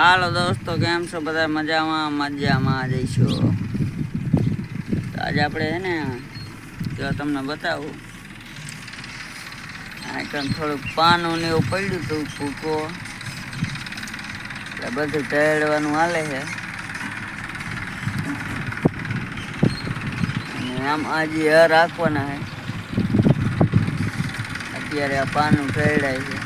હાલો દોસ્તો, કેમ છો બધા? મજામાં મજામાં જઈશું આજે આપણે છે ને, જો તમને બતાવું. આ કંઈક થોડુંક પાનું ને એવું પડ્યું હતું ભૂકો એટલે બધું ઢેળવાનું હાલે છે. આમ આજે હર રાખવાના છે. અત્યારે આ પાનું ઢેળાય છે.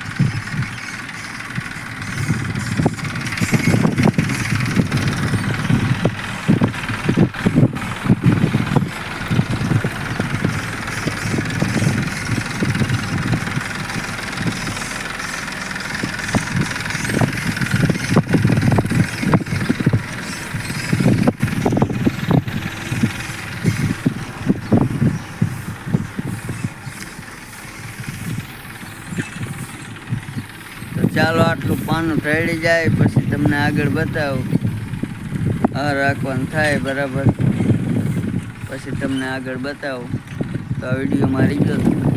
તો ચાલો આટલું પાનું ઢળી જાય, પછી તમને આગળ બતાવું. આ રાખવાનું થાય, બરાબર. પછી તમને આગળ બતાવું. તો આ વીડિયો મારી તમે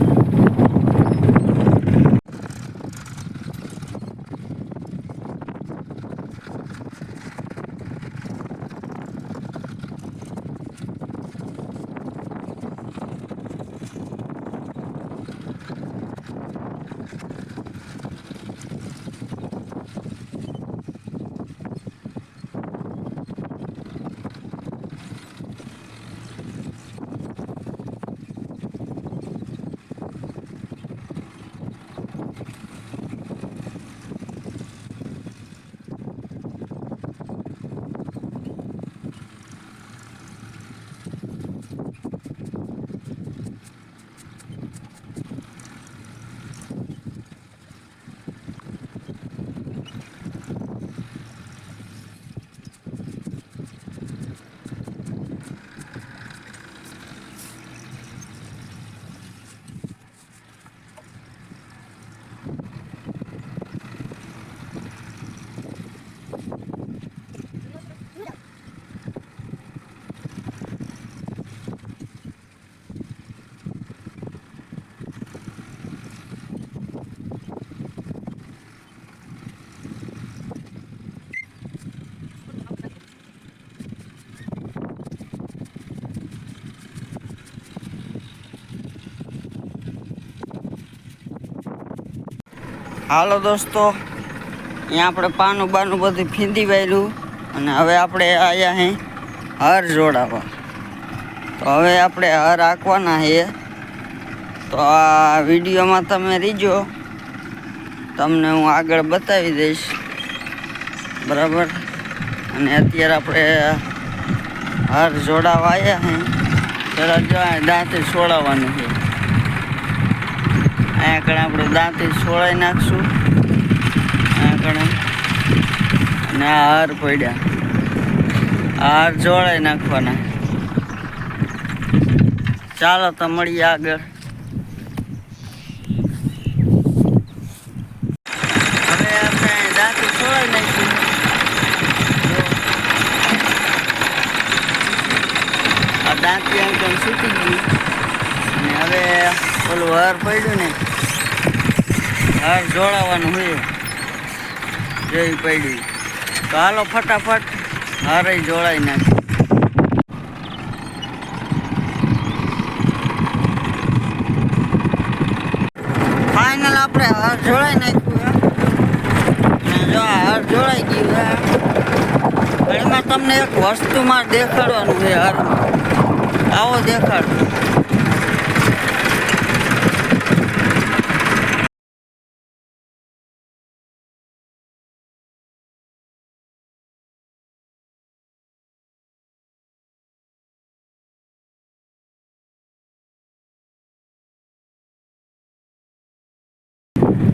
હાલો દોસ્તો, અહીંયા આપણે પાનું બાનું બધું ફીંદી વાયેલું અને હવે આપણે આવ્યા હે હર જોડાવા. તો હવે આપણે હર હાંકવાના છે તો આ વિડીયોમાં તમે રીજો, તમને હું આગળ બતાવી દઈશ. બરાબર? અને અત્યારે આપણે હર જોડાવા આવ્યા હે. જરા દાંતે છોડાવવાનું છે કણે આપણે દાંતે છોડાઈ નાખશું. આગળ અને આ હાર પડ્યા. હાર જોડાઈ નાખવાના. ચાલો તો મળીએ આગળ. હવે આપણે દાંતી છોડાઈ નાખીશું. જો. આ દાંતી અંકલ સૂકી ગયું. અને હવે ઓલું હાર પડ્યું ને. હાર જોડાવાનું હોય જઈ પડ્યું તો હાલો ફટાફટ હારે જોડાઈ નાખી ફાઇનલ આપણે હાર જોડાઈ નાખ્યું જો હાર જોડાઈ ગયું એમાં તમને એક વસ્તુમાં દેખાડવાનું છે હારમાં આવો દેખાડ.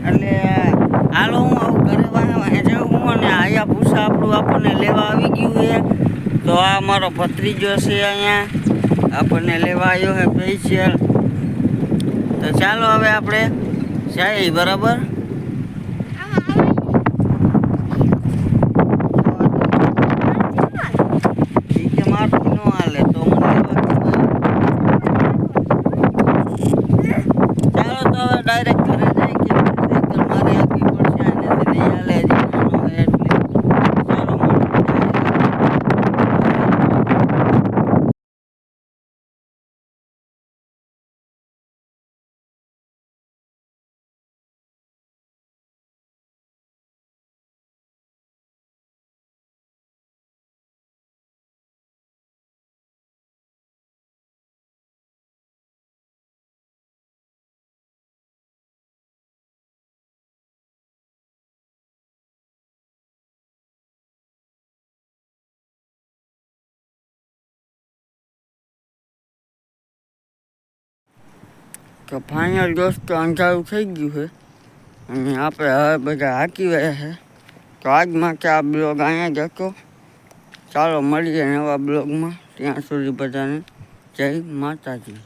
એટલે હાલો હું આવું ઘરે વાહે હું અને આયા પૂછા આપણું આપણને લેવા આવી ગયું છે. તો આ મારો ભત્રીજો છે અહીંયા. આપણને લેવા આવ્યો છે સ્પેશિયલ તો ચાલો હવે આપણે જાય બરાબર ઈ કે મારથી ન હાલે તો મને લેવા ચાલો તો હવે ડાયરેક્ટ ઘરે જઈ કે સાયકલ મારે આપવી પડશે આનેથી નહીં હાલે હજી નાનો હોય એટલે તો ફાઇનલ દોસ્તો અંધારું થઈ ગયું છે. અને આપણે હવે બધા હાકી રહ્યા છે. તો આજ માટે આ બ્લોગ અહીંયા જ હતો. ચાલો મળીએ નવા બ્લોગમાં ત્યાં સુધી બધાને જય માતાજી.